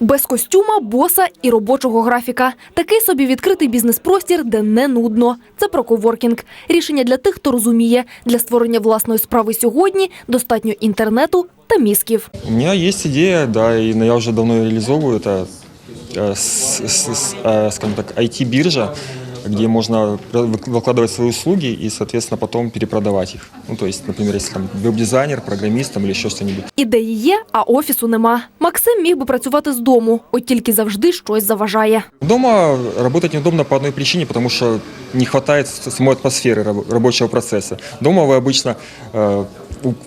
Без костюма, боса і робочого графіка. Такий собі відкритий бізнес-простір, де не нудно. Це про коворкінг. Рішення для тих, хто розуміє, для створення власної справи сьогодні достатньо інтернету та мізків. У меня есть идея, да, и я уже давно ее реализовываю. Это, э, с- с- с- э, скажем так, IT-биржа, где можно вы- выкладывать свои услуги и, соответственно, потом перепродавать их. Ну, то есть, например, если там веб-дизайнер, программист там, или еще что-нибудь. Ідеї є, а офісу нема. Максим міг би працювати з дому, от тільки завжди щось заважає. Дома работать неудобно по одной причине, потому что не хватает с- самой атмосферы раб- рабочего процесса. Дома вы обычно э, у-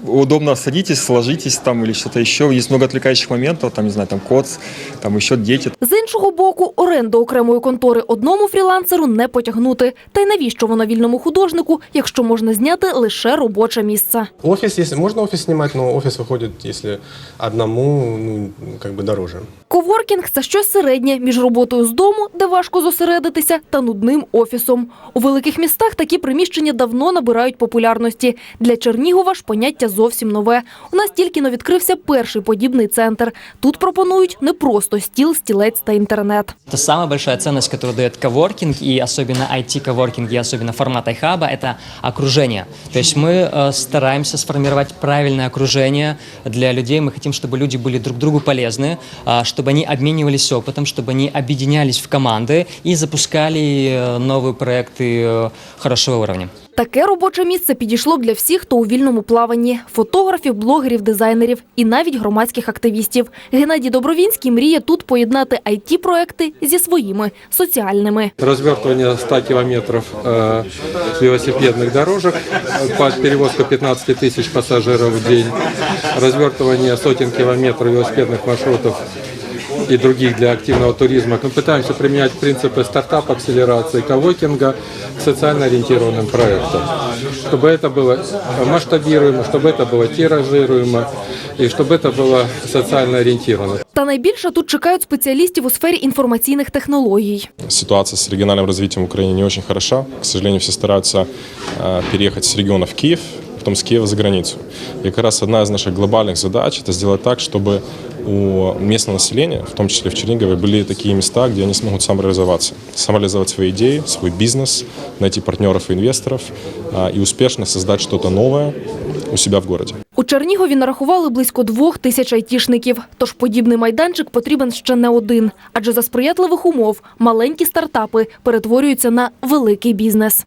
удобно садитесь, ложитесь там или что-то еще. Есть много отвлекающих моментов, там, не знаю, там коц, там еще дети. З іншого боку, оренду окремої контори одному фрілансеру не потягнути. Та й навіщо воно вільному художнику, якщо можна зняти лише робоче місце? Офис, если можно офис снимать, но офис выходит, если одному, ну, как бы дороже. Коворкінг це щось середнє між роботою з дому, де важко зосередитися, та нудним офісом. У великих містах такі приміщення давно набирають популярності. Для Чернігова ж поняття зовсім нове. У нас тільки но відкрився перший подібний центр. Тут пропонують не просто стіл, стілець та інтернет. Это самая большая ценность, которую дает коворкинг, и особенно IT-коворкинг, и особенно формат iHub, это окружение. То есть мы э, стараемся сформировать правильное окружение для людей. Мы хотим, чтобы люди были друг другу полезны, а, чтобы они обменивались опытом, чтобы они объединялись в команды и запускали э, новые проекты э, хорошего уровня. Таке робоче місце підійшло б для всіх, хто у вільному плаванні – фотографів, блогерів, дизайнерів і навіть громадських активістів. Геннадій Добровінський мріє тут поєднати IT-проекти зі своїми соціальними. развертывание 100 километров э, велосипедных дорожек э, под перевозку 15 тысяч пассажиров в день, развертывание сотен километров велосипедных маршрутов и других для активного туризма. Мы пытаемся применять принципы стартап-акселерации, коворкинга к социально ориентированным проектам, чтобы это было масштабируемо, чтобы это было тиражируемо и чтобы это было социально ориентировано. Та найбільше тут чекають спеціалістів у сфері інформаційних технологій. Ситуация с региональным развитием в Украине не очень хороша. К сожалению, все стараются э, переехать с региона в Киев, потом с Киева за границу. И как раз одна из наших глобальных задач – это сделать так, чтобы у местного населения, в том числе в Чернигове, были такие места, где они смогут самореализоваться, самореализовать свои идеи, свой бизнес, найти партнеров и инвесторов э, и успешно создать что-то новое у себя в городе. У Чернігові нарахували близько двох тисяч айтішників. Тож подібний майданчик потрібен ще не один. Адже за сприятливих умов маленькі стартапи перетворюються на великий бізнес.